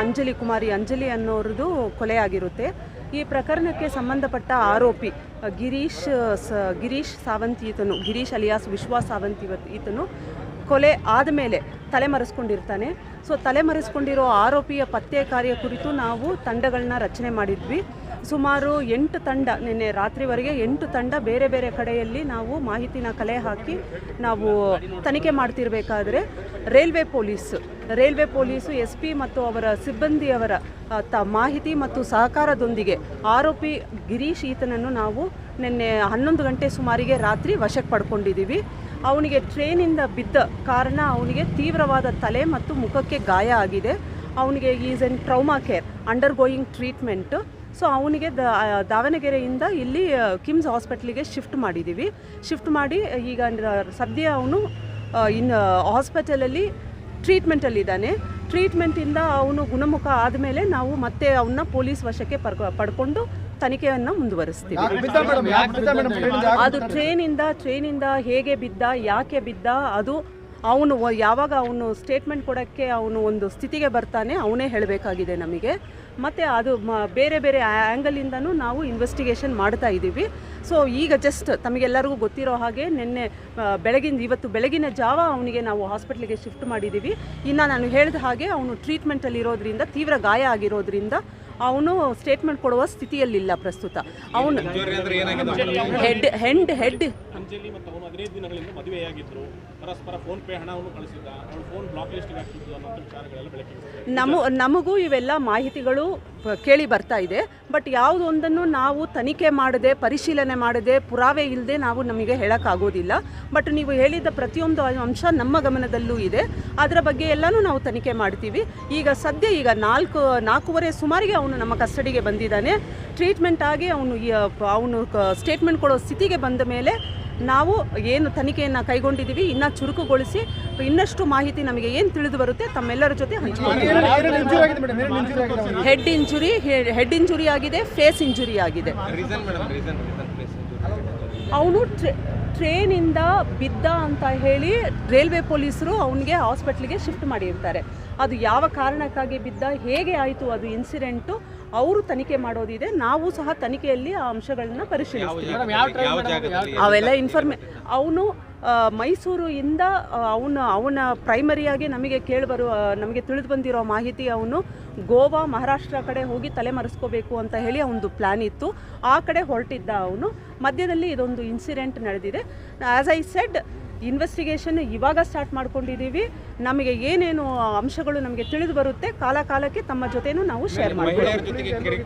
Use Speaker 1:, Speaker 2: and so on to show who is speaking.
Speaker 1: ಅಂಜಲಿ ಕುಮಾರಿ, ಅಂಜಲಿ ಅನ್ನೋರದು ಕೊಲೆಯಾಗಿರುತ್ತೆ. ಈ ಪ್ರಕರಣಕ್ಕೆ ಸಂಬಂಧಪಟ್ಟ ಆರೋಪಿ, ಗಿರೀಶ್, ಸ, ಗಿರೀಶ್ ಸಾವಂತ್ ಈತನು, ಗಿರೀಶ್ ಅಲಿಯಾಸ್ ವಿಶ್ವಾಸ್ ಸಾವಂತ್ ಇವತ್ತು ಈತನು ಕೊಲೆ ಆದಮೇಲೆ ತಲೆಮರೆಸ್ಕೊಂಡಿರ್ತಾನೆ. ಸೊ ತಲೆಮರೆಸ್ಕೊಂಡಿರೋ ಆರೋಪಿಯ ಪತ್ತೆ ಕಾರ್ಯ ಕುರಿತು ನಾವು ತಂಡಗಳನ್ನ ರಚನೆ ಮಾಡಿದ್ವಿ. ಸುಮಾರು ಎಂಟು ತಂಡ, ನಿನ್ನೆ ರಾತ್ರಿವರೆಗೆ ಎಂಟು ತಂಡ ಬೇರೆ ಬೇರೆ ಕಡೆಯಲ್ಲಿ ನಾವು ಮಾಹಿತಿನ ಕಲೆ ಹಾಕಿ ನಾವು ತನಿಖೆ ಮಾಡ್ತಿರಬೇಕಾದ್ರೆ railway police, railway police S P ಮತ್ತು ಅವರ ಸಿಬ್ಬಂದಿಯವರ ತ, ಮಾಹಿತಿ ಮತ್ತು ಸಹಕಾರದೊಂದಿಗೆ ಆರೋಪಿ ಗಿರೀಶ್ ಈತನನ್ನು ನಾವು ನಿನ್ನೆ ಹನ್ನೊಂದು ಗಂಟೆ ಸುಮಾರಿಗೆ ರಾತ್ರಿ ವಶಕ್ಕೆ ಪಡ್ಕೊಂಡಿದ್ದೀವಿ. ಅವನಿಗೆ ಟ್ರೈನಿಂದ ಬಿದ್ದ ಕಾರಣ ಅವನಿಗೆ ತೀವ್ರವಾದ ತಲೆ ಮತ್ತು ಮುಖಕ್ಕೆ ಗಾಯ ಆಗಿದೆ. ಅವನಿಗೆ is in trauma care undergoing treatment. So ಅವನಿಗೆ ದ ದಾವಣಗೆರೆಯಿಂದ ಇಲ್ಲಿ ಕಿಮ್ಸ್ ಹಾಸ್ಪಿಟ್ಲಿಗೆ ಶಿಫ್ಟ್ ಮಾಡಿದ್ದೀವಿ ಶಿಫ್ಟ್ ಮಾಡಿ ಈಗ ಸದ್ಯ ಅವನು ಇನ್ನು ಹಾಸ್ಪಿಟಲಲ್ಲಿ ಟ್ರೀಟ್ಮೆಂಟಲ್ಲಿದ್ದಾನೆ ಟ್ರೀಟ್ಮೆಂಟಿಂದ ಅವನು ಗುಣಮುಖ ಆದಮೇಲೆ ನಾವು ಮತ್ತೆ ಅವನ್ನ ಪೊಲೀಸ್ ವಶಕ್ಕೆ ಪರ್ಕೊ ಪಡ್ಕೊಂಡು ತನಿಖೆಯನ್ನು ಮುಂದುವರಿಸ್ತೀವಿ. ಅದು ಟ್ರೈನಿಂದ ಟ್ರೈನಿಂದ ಹೇಗೆ ಬಿದ್ದ ಯಾಕೆ ಬಿದ್ದ ಅದು ಅವನು ಯಾವಾಗ ಅವನು ಸ್ಟೇಟ್ಮೆಂಟ್ ಕೊಡೋಕ್ಕೆ ಅವನು ಒಂದು ಸ್ಥಿತಿಗೆ ಬರ್ತಾನೆ, ಅವನೇ ಹೇಳಬೇಕಾಗಿದೆ ನಮಗೆ. ಮತ್ತು ಅದು ಮ ಬೇರೆ ಬೇರೆ ಆ್ಯಂಗಲಿಂದನೂ ನಾವು ಇನ್ವೆಸ್ಟಿಗೇಷನ್ ಮಾಡ್ತಾ ಇದ್ದೀವಿ. ಸೊ ಈಗ ಜಸ್ಟ್ ತಮಗೆಲ್ಲರಿಗೂ ಗೊತ್ತಿರೋ ಹಾಗೆ ನಿನ್ನೆ ಬೆಳಗಿನ, ಇವತ್ತು ಬೆಳಗಿನ ಜಾವ ಅವನಿಗೆ ನಾವು ಹಾಸ್ಪಿಟ್ಲಿಗೆ ಶಿಫ್ಟ್ ಮಾಡಿದ್ದೀವಿ. ಇನ್ನು ನಾನು ಹೇಳಿದ ಹಾಗೆ ಅವನು ಟ್ರೀಟ್ಮೆಂಟಲ್ಲಿ ಇರೋದ್ರಿಂದ ತೀವ್ರ ಗಾಯ ಆಗಿರೋದ್ರಿಂದ ಅವನು ಸ್ಟೇಟ್ಮೆಂಟ್ ಕೊಡುವ ಸ್ಥಿತಿಯಲ್ಲಿಲ್ಲ ಪ್ರಸ್ತುತ. ಅವನು ಹೆಡ್ ಹೆಂಡ್ ಹೆಡ್
Speaker 2: ಅಂಜಲಿ ಮತ್ತು ಅವನು ಹದಿನೈದು ದಿನಗಳಿಂದ ಮದುವೆಯಾಗಿದ್ರು. ಪರಸ್ಪರ ಫೋನ್ ಪೇ ಹಣವನ್ನು ಕಳಿಸಿದ್ದ. ಅವನು ಫೋನ್ ಬ್ಲಾಕ್ ಲಿಸ್ಟ್ಗೆ ಹಾಕಿದ್ದು ವಿಚಾರಗಳೆಲ್ಲ ಬೆಳಕಿಗೆ ಬಂದಿದೆ.
Speaker 1: ನಮ ನಮಗೂ ಇವೆಲ್ಲ ಮಾಹಿತಿಗಳು ಕೇಳಿ ಬರ್ತಾ ಇದೆ. ಬಟ್ ಯಾವುದೊಂದನ್ನು ನಾವು ತನಿಖೆ ಮಾಡದೆ ಪರಿಶೀಲನೆ ಮಾಡದೆ ಪುರಾವೆ ಇಲ್ಲದೆ ನಾವು ನಮಗೆ ಹೇಳೋಕ್ಕಾಗೋದಿಲ್ಲ. ಬಟ್ ನೀವು ಹೇಳಿದ ಪ್ರತಿಯೊಂದು ಅಂಶ ನಮ್ಮ ಗಮನದಲ್ಲೂ ಇದೆ. ಅದರ ಬಗ್ಗೆ ಎಲ್ಲನೂ ನಾವು ತನಿಖೆ ಮಾಡ್ತೀವಿ. ಈಗ ಸದ್ಯ ಈಗ ನಾಲ್ಕು ನಾಲ್ಕೂವರೆ ಸುಮಾರಿಗೆ ಅವನು ನಮ್ಮ ಕಸ್ಟಡಿಗೆ ಬಂದಿದ್ದಾನೆ. ಟ್ರೀಟ್ಮೆಂಟ್ ಆಗಿ ಅವನು ಅವನು ಸ್ಟೇಟ್ಮೆಂಟ್ ಕೊಡೋ ಸ್ಥಿತಿಗೆ ಬಂದ ಮೇಲೆ ನಾವು ಏನು ತನಿಖೆಯನ್ನು ಕೈಗೊಂಡಿದ್ದೀವಿ ಇನ್ನೂ ಚುರುಕುಗೊಳಿಸಿ ಇನ್ನಷ್ಟು ಮಾಹಿತಿ ನಮಗೆ ಏನು ತಿಳಿದು ಬರುತ್ತೆ ತಮ್ಮೆಲ್ಲರ ಜೊತೆ? ಹೆಡ್ ಇಂಜುರಿ ಹೆಡ್ ಇಂಜುರಿ ಆಗಿದೆ ಫೇಸ್ ಇಂಜುರಿ ಆಗಿದೆ.
Speaker 3: Reason madam reason reason place
Speaker 1: ಅವನು ಟ್ರೈನಿಂದ ಬಿದ್ದ ಅಂತ ಹೇಳಿ ರೈಲ್ವೆ ಪೊಲೀಸರು ಅವನಿಗೆ ಹಾಸ್ಪಿಟ್ಲಿಗೆ ಶಿಫ್ಟ್ ಮಾಡಿರ್ತಾರೆ. ಅದು ಯಾವ ಕಾರಣಕ್ಕಾಗಿ ಬಿದ್ದ ಹೇಗೆ ಆಯಿತು ಅದು ಇನ್ಸಿಡೆಂಟು ಅವರು ತನಿಖೆ ಮಾಡೋದಿದೆ. ನಾವು ಸಹ ತನಿಖೆಯಲ್ಲಿ ಆ ಅಂಶಗಳನ್ನ ಪರಿಶೀಲಿಸ್ತೀವಿ.
Speaker 3: ಯಾವ ಟ್ರೈನ್
Speaker 1: ಅವೆಲ್ಲ ಇನ್ಫಾರ್ಮೇ ಅವನು ಮೈಸೂರಿಂದ ಅವನ ಅವನ ಪ್ರೈಮರಿಯಾಗಿ ನಮಗೆ ಕೇಳಿಬರುವ ನಮಗೆ ತಿಳಿದು ಬಂದಿರೋ ಮಾಹಿತಿ ಅವನು ಗೋವಾ ಮಹಾರಾಷ್ಟ್ರ ಕಡೆ ಹೋಗಿ ತಲೆಮರೆಸ್ಕೋಬೇಕು ಅಂತ ಹೇಳಿ ಅವನದು ಪ್ಲ್ಯಾನ್ ಇತ್ತು. ಆ ಕಡೆ ಹೊರಟಿದ್ದ ಅವನು. ಮಧ್ಯದಲ್ಲಿ ಇದೊಂದು ಇನ್ಸಿಡೆಂಟ್ ನಡೆದಿದೆ. ಆ್ಯಸ್ ಐ ಸೆಡ್ ಇನ್ವೆಸ್ಟಿಗೇಷನ್ ಇವಾಗ ಸ್ಟಾರ್ಟ್ ಮಾಡ್ಕೊಂಡಿದ್ದೀವಿ ನಮಗೆ ಏನೇನು ಅಂಶಗಳು ನಮಗೆ ತಿಳಿದು ಬರುತ್ತೆ ಕಾಲ ಕಾಲಕ್ಕೆ ತಮ್ಮ ಜೊತೆನೂ ನಾವು ಶೇರ್ ಮಾಡ್ತೀವಿ